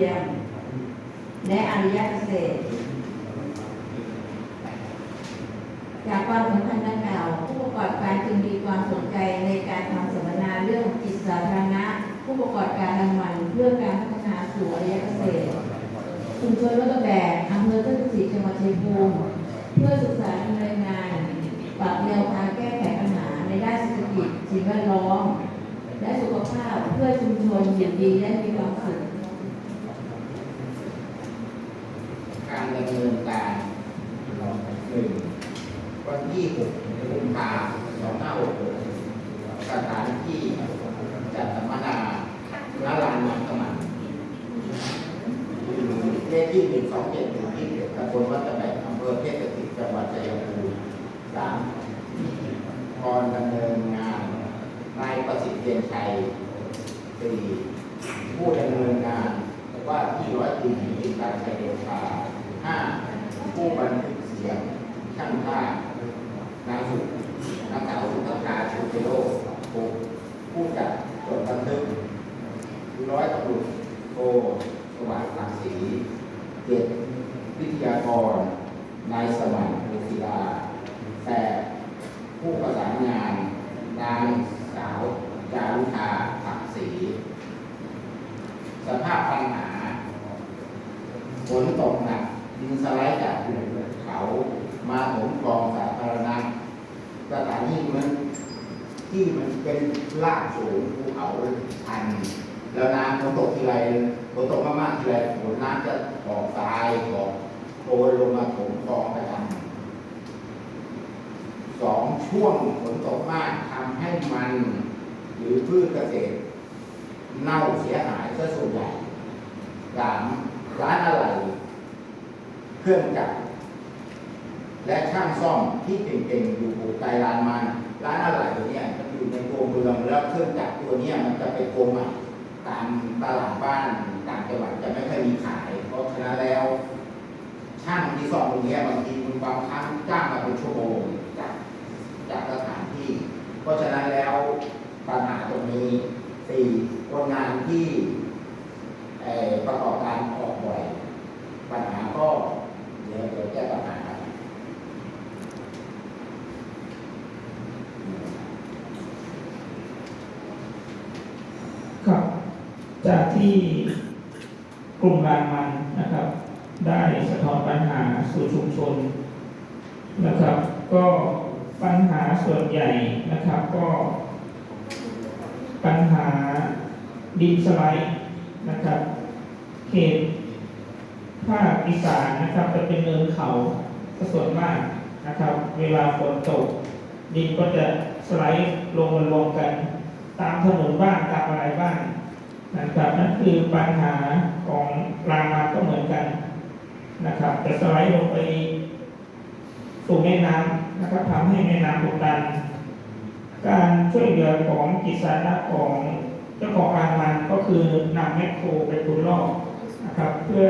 ทียมและอารยเกษตรจากความสำคัญดังกล่าวผู้ประกอบการจึงมีความสนใจในการทำสัมมนาเรื่องจิตสาธารณะ ผู้ประกอบการรางวัลเพื่อการพัฒนาสู่อารยเกษตรชุมชนวัดตะแบกอำเภอเทพศรีจังหวัดชัยภูมิเพื่อศึกษาดำเนินงานปรับแนวทางแก้ไขปัญหาในด้านเศรษฐกิจสิ่งแวดล้อมและสุขภาพเพื่อชุมชนอยู่ดีและมีความสุข การดำเนินการหนึ่งวันที่หกกุมภาสองห้าหกสถานที่จัดสัมมนาณลานมังสมันเลข ที่หนึ่งสองเจ็ดหนึ่งที่ตำบลวัดตะแบกอำเภอเทพสถิตจังหวัดชัยภูมิสามกรดำเนินงานนายประสิทธิ์เทียนชัยสี่ผู้ดำเนินงานว่าที่ร้อยตรีกิจการชัยเดชาห้าผู้บันทึกเสียงช่างภาพนางสุนางสาวสุภาชูเทโลหกผู้จัดจดบันทึกร้อยตำรวจโทสวัสดิ์หลักศรี เจ็ดวิทยากรนายสมัยโอศิลาแปดผู้ประสานงานนางสาวจารุธาผักศรีสภาพปัญหาฝนตกหนักดินสไลด์จากเขามาถมคลองสาธารณะสถานที่มันที่มันเป็นลาดสูงภูเขาชัน แล้วน้ำฝนตกทีไรฝนตกมากๆทีไรฝนน้ำจะออกทรายออกโคลนลงมาถมคลองประจำสองช่วงฝนตกมากทำให้มัน หรือพืชเกษตร เน่าเสียหายซะส่วนใหญ่สามร้านอะไร เครื่องจักรและช่างซ่อมที่เก่งๆอยู่ไกลร้านมันร้านอะไรตัวเนี้ยมันอยู่ในตัวเมืองแล้วเครื่องจักรตัวเนี้ยมันจะไปโกงใหม่ ตามตลาดบ้านต่างจังหวัดจะไม่ค่อยมีขาย เพราะฉะนั้นแล้ว ช่างที่ซ่อมตรงนี้บางทีมันบางครั้งจ้างมาเป็นชั่วโมงจากจากสถานที่ เพราะฉะนั้นแล้วปัญหาตรงนี้สี่คนงานที่ประกอบการออกบ่อยปัญหาก็เดี๋ยวเดี๋ยวแก้ปัญหา ครับ จากที่กลุ่มแรงมันนะครับ ได้สะท้อนปัญหาสู่ชุมชนนะครับ ก็ปัญหาส่วนใหญ่นะครับ ก็ปัญหาดินสไลด์นะครับ เขตภาคอีสานนะครับจะเป็นเนินเขาส่วนมากนะครับ เวลาฝนตก ดินก็จะสไลด์ลงมารวมกัน ตามถนนบ้างตามอะไรบ้าง นะครับนั่นคือปัญหาของรางมาก็เหมือนกันนะครับจะสไลด์ลงไปสู่แม่น้ำนะครับทำให้แม่น้ำอุดตัน การช่วยเหลือของกิจสาระของเจ้าของรางมันก็คือนำแมคโครไปขุดลอกนะครับ เพื่อ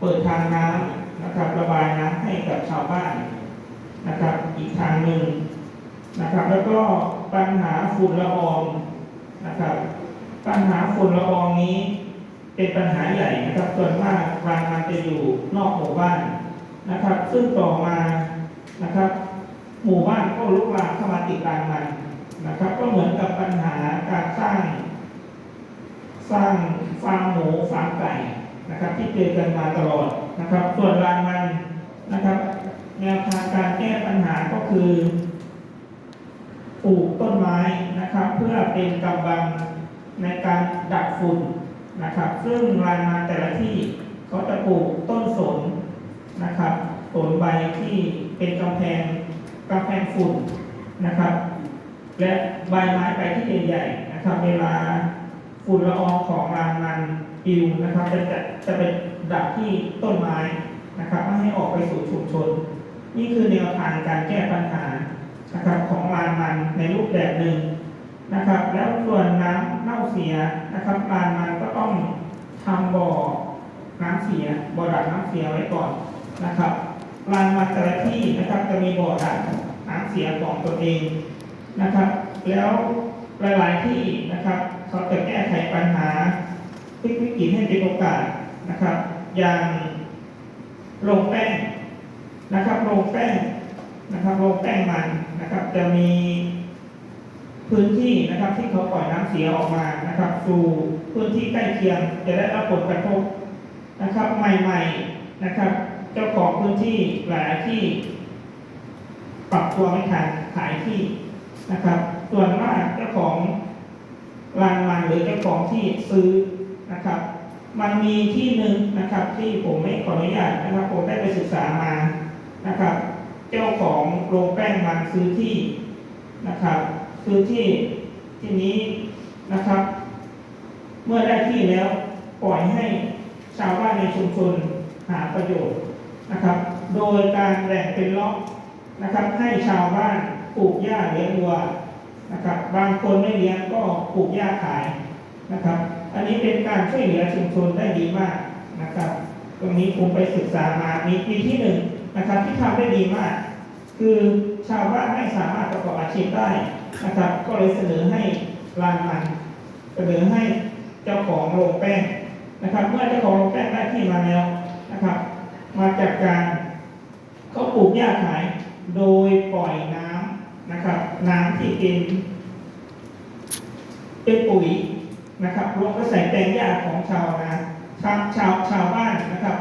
เปิดทางน้ำนะครับระบายน้ำให้กับชาวบ้านนะครับ อีกทางหนึ่งนะครับ แล้วก็ปัญหาฝุ่นละอองนะครับ ปัญหาฝุ่นละอองนี้เป็นปัญหาใหญ่นะครับส่วนมากรางมันจะอยู่นอกหมู่บ้านนะครับ ซึ่งต่อมานะครับ หมู่บ้านก็ลุกลามเข้ามาติดรางมันนะครับ ก็เหมือนกับปัญหาการสร้าง สร้างฟาร์มหมูฟาร์มไก่นะครับ ที่เจอกันมาตลอดนะครับ ส่วนรางมันนะครับ แนวทางการแก้ปัญหาก็คือปลูกต้นไม้นะครับ เพื่อเป็นกำบัง ในการดักฝุ่นนะครับ ซึ่งรายงานแต่ละที่เขาจะปลูกต้นสนนะครับสนใบที่เป็นกำแพงกำแพงฝุ่นนะครับ และใบไม้ไปที่ใหญ่ๆนะครับ เวลาฝุ่นละอองของรางมันปิวนะครับจะจะจะไปดักที่ต้นไม้นะครับไม่ให้ออกไปสู่ชุมชน นี่คือแนวทางการแก้ปัญหานะครับของลานมันในรูปแบบหนึ่ง นะครับ แล้วส่วนน้ำเน่าเสียนะครับลานมันก็ต้องทำบ่อน้ำเสียบ่อดักน้ำเสียไว้ก่อนนะครับลานมันแต่ละที่นะครับจะมีบ่อดักน้ำเสียของตนเองนะครับ แล้วหลาย ๆ ที่นะครับเขาจะแก้ไขปัญหาพลิกวิกฤตให้เป็นโอกาสนะครับ อย่างโรงแป้งนะครับโรงแป้งนะครับโรงแป้งมันนะครับ จะมี พื้นที่นะครับที่เขาปล่อยน้ำเสียออกมานะครับ สู่พื้นที่ใกล้เคียงจะได้รับผลกระทบนะครับใหม่ๆนะครับ เจ้าของพื้นที่หลายที่ ปรับตัวไม่ทันขายที่นะครับ ส่วนมากเจ้าของรานมันหรือเจ้าของที่ซื้อนะครับ มันมีที่หนึ่งนะครับ ที่ผมไม่ขออนุญาตนะครับ ผมได้ไปศึกษามานะครับ เจ้าของโรงแป้งมันซื้อที่นะครับ ซื้อที่ที่นี้นะครับ เมื่อได้ที่แล้วปล่อยให้ชาวบ้านในชุมชนหาประโยชน์นะครับ โดยการแบ่งเป็นล็อกนะครับ ให้ชาวบ้านปลูกหญ้าเลี้ยงวัวนะครับ บางคนไม่เลี้ยงก็ปลูกหญ้าขายนะครับ อันนี้เป็นการช่วยเหลือชุมชนได้ดีมากนะครับ ตรงนี้ผมไปศึกษามามีมีที่หนึ่งนะครับที่ทำได้ดีมาก คือชาวบ้านไม่สามารถประกอบอาชีพได้นะครับ ก็เลยเสนอให้รานมันเสนอให้เจ้าของโรงแป้งนะครับ เมื่อเจ้าของโรงแป้งได้ที่มาแล้วนะครับ มาจัดการเขาปลูกหญ้าขายโดยปล่อยน้ำนะครับ น้ำที่เป็นเป็นปุ๋ยนะครับลงไปใส่แปลงหญ้าของชาวนาชาวชาวชาวบ้านนะครับ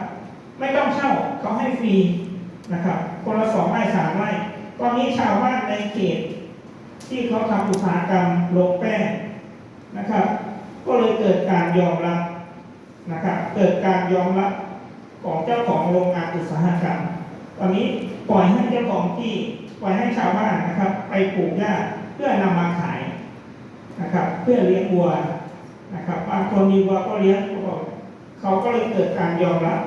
ไม่ต้องเช่าเขาให้ฟรีนะครับคนละสองไร่สามไร่ตอ นนี้ชาวบ้านในเขต ที่เขาทำอุตสาหกรรมโรงแป้งนะครับ ก็เลยเกิดการยอมรับนะครับ เกิดการยอมรับของเจ้าของโรงงานอุตสาหกรรม ตอนนี้ปล่อยให้เจ้าของที่ปล่อยให้ชาวบ้านนะครับ ไปปลูกหญ้าเพื่อนำมาขายนะครับ เพื่อเลี้ยงวัวนะครับบางคนมีวัวก็เลี้ยงเขาก็เลยเกิดการยอมรับ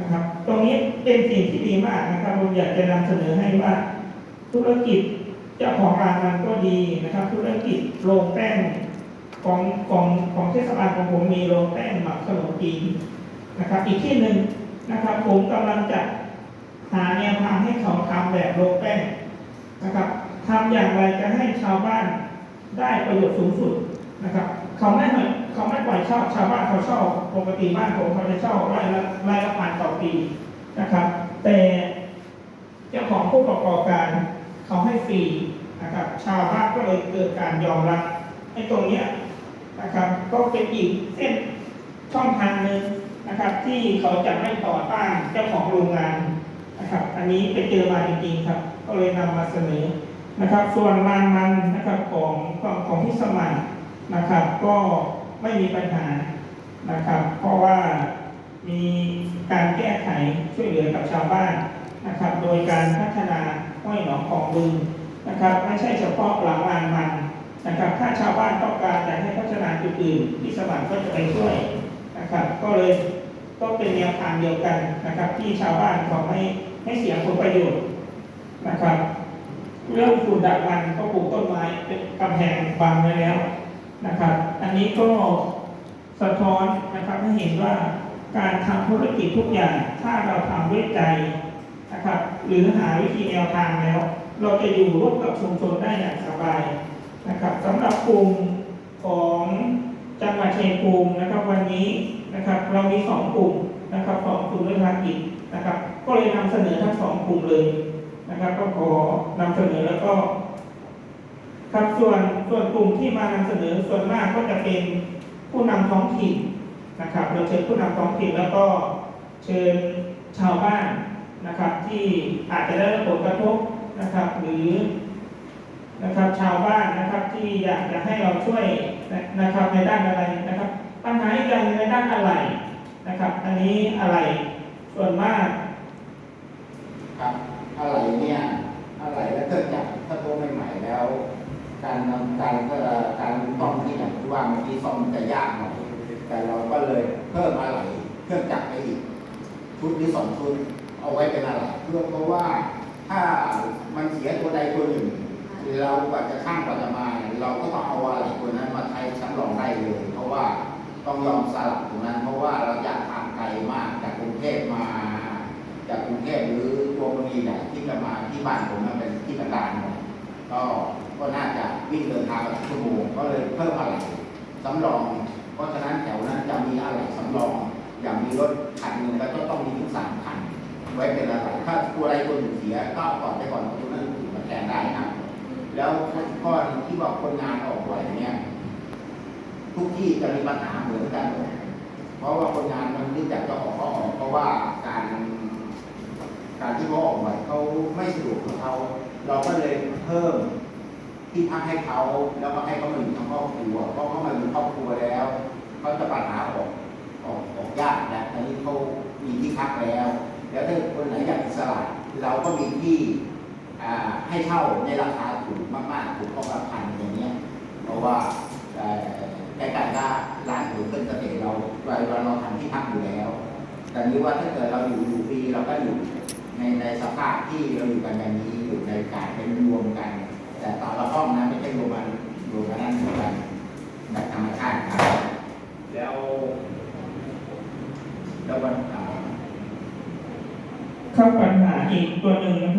นะครับ ตรงนี้เป็นสิ่งที่ดีมากนะครับผมอยากจะนำเสนอให้ว่า ธุรกิจเจ้าของร้านมันก็ดีนะครับ ธุรกิจโรงแป้งของของของเทศบาลของผมมีโรงแป้งหมักขนมจีนนะครับ อีกที่หนึ่งนะครับ ผมกำลังจะหาแนวทางให้เขาทำแบบโรงแป้งนะครับทำอย่างไรจะให้ชาวบ้านได้ประโยชน์สูงสุดนะครับ เขาไม่เขาไม่ปล่อยเช่าชาวบ้านเขาเช่าปกติบ้านผมเขาจะเช่าไร่ละไร่ละพันต่อปีนะครับ แต่เจ้าของผู้ประกอบการ เขาให้ฟรีนะครับ ชาวบ้านก็เลยเกิดการยอมรับไอ้ตรงเนี้ยนะครับ ก็เป็นอีกเส้นช่องทางหนึ่งนะครับ ที่เขาจะไม่ต่อต้านเจ้าของโรงงานนะครับ อันนี้ไปเจอมาจริงๆครับ ก็เลยนำมาเสนอนะครับ ส่วนรางมันนะครับของของของที่สมัครนะครับ ก็ไม่มีปัญหานะครับ เพราะว่ามีการแก้ไขช่วยเหลือกับชาวบ้านนะครับ โดยการพัฒนา ห้วยหนองของบึงนะครับ ไม่ใช่เฉพาะหลังรางมันนะครับ ถ้าชาวบ้านต้องการอยากให้พัฒนาจุดอื่นที่สมัครก็จะไปช่วยนะครับ ก็เลยก็เป็นแนวทางเดียวกันนะครับ ที่ชาวบ้านเขาไม่ไม่เสียผลประโยชน์นะครับ เรื่องฝุ่นดักมันก็ปลูกต้นไม้เป็นกำแพงบังไว้แล้วนะครับ อันนี้ก็สะท้อนนะครับให้เห็นว่าการทำธุรกิจทุกอย่างถ้าเราทำด้วยใจ นะครับ หรือหาวิธีแนวทางแล้ว เราจะอยู่ร่วมกับชุมชนได้อย่างสบายนะครับสำหรับกลุ่มของจังหวัดชัยภูมินะครับวันนี้นะครับ เรามีสองกลุ่มนะครับสองกลุ่มด้วยทางกิจนะครับ ก็เลยนำเสนอทั้งสองกลุ่มเลยนะครับ ก็ขอนำเสนอแล้วก็ครับส่วนส่วนกลุ่มที่มานำเสนอส่วนมากก็จะเป็นผู้นำท้องถิ่นนะครับ เราเชิญผู้นำท้องถิ่นแล้วก็เชิญชาวบ้าน นะครับที่อาจจะได้รับผลกระทบนะครับ หรือนะครับชาวบ้านนะครับที่อยากจะให้เราช่วยนะครับในด้านอะไรนะครับ ปัญหาอีกอย่างหนึ่งในด้านอะไรนะครับ อันนี้อะไรส่วนมากครับอะไรเนี่ยอะไรแล้วเครื่องจักรถ้าตัวใหม่ๆแล้ว การนำการก็การซ่อมที่อย่างที่ว่าเมื่อกี้ซ่อมจะยากหน่อยแต่เราก็เลยเพิ่มอะไรเครื่องจักรไปอีกชุดนี้สองชุด เอาไว้เป็นอะไรเพื่อเพราะว่าถ้ามันเสียตัวใดตัวหนึ่ง เรากว่าจะข้ามกว่าจะมาเนี่ยเราก็ต้องเอาอะไรตัวนั้นมาใช้ชั้นรองได้เลย เพราะว่าต้องยอมสลับตรงนั้น เพราะว่าเราอยากทางไกลมากจากกรุงเทพมา จากกรุงเทพหรือตัวบุรีเนี่ยที่จะมาที่บ้านผมมันเป็นที่ต่างๆเนี่ยก็ก็น่าจะวิ่งเดินทางชั่วโมงก็เลยเพิ่มอะไรสำรอง เพราะฉะนั้นแถวนั้นจะมีอะไรสำรองอย่างมีรถคันหนึ่งแล้วก็ต้องมีถึงสามคัน ว้เป็นอะไรถ้าตัวอะไรตัวหนึ่งเสียก็เอาก่อนไปก่อนตัวนั้นมาแทนได้ครับ แล้วข้อที่บอกคนงานออกบ่อยเนี่ยทุกที่จะมีปัญหาเหมือนกัน เพราะว่าคนงานมันนึกอยากจะออกก็ออกเพราะว่าการการที่เขาออกบ่อยเขาไม่สะดวกเขาเราก็เลยเพิ่มที่พักให้เขาแล้วก็ให้เขามาอยู่ทั้งครอบครัวเพราะเขามาอยู่ครอบครัวแล้วเขาจะปัญหาออกออกออกยากแล้วอันนี้เขามีที่พักแล้ว แล้วถ้าคนไหนอยากอิสระเราก็มีที่ให้เช่าในราคาถูกมากๆถูกข้อละพันอย่างเงี้ยเพราะว่าเอ่อใกล้ๆก็ร้านหรือเป็นเกษตรเราเราเราทำที่พักอยู่แล้ว แต่นี้ว่าถ้าเกิดเราอยู่อยู่ฟรีเราก็อยู่ในในสภาพที่เราอยู่กันแบบนี้อยู่ในการเป็นรวมกัน แต่ต่อละห้องนะไม่ใช่รวมกันรวมกันนั่นรวมกันแบบธรรมชาติครับแล้วแล้ววันาครับปัญหาอีกตัวหนึ่งนะครับ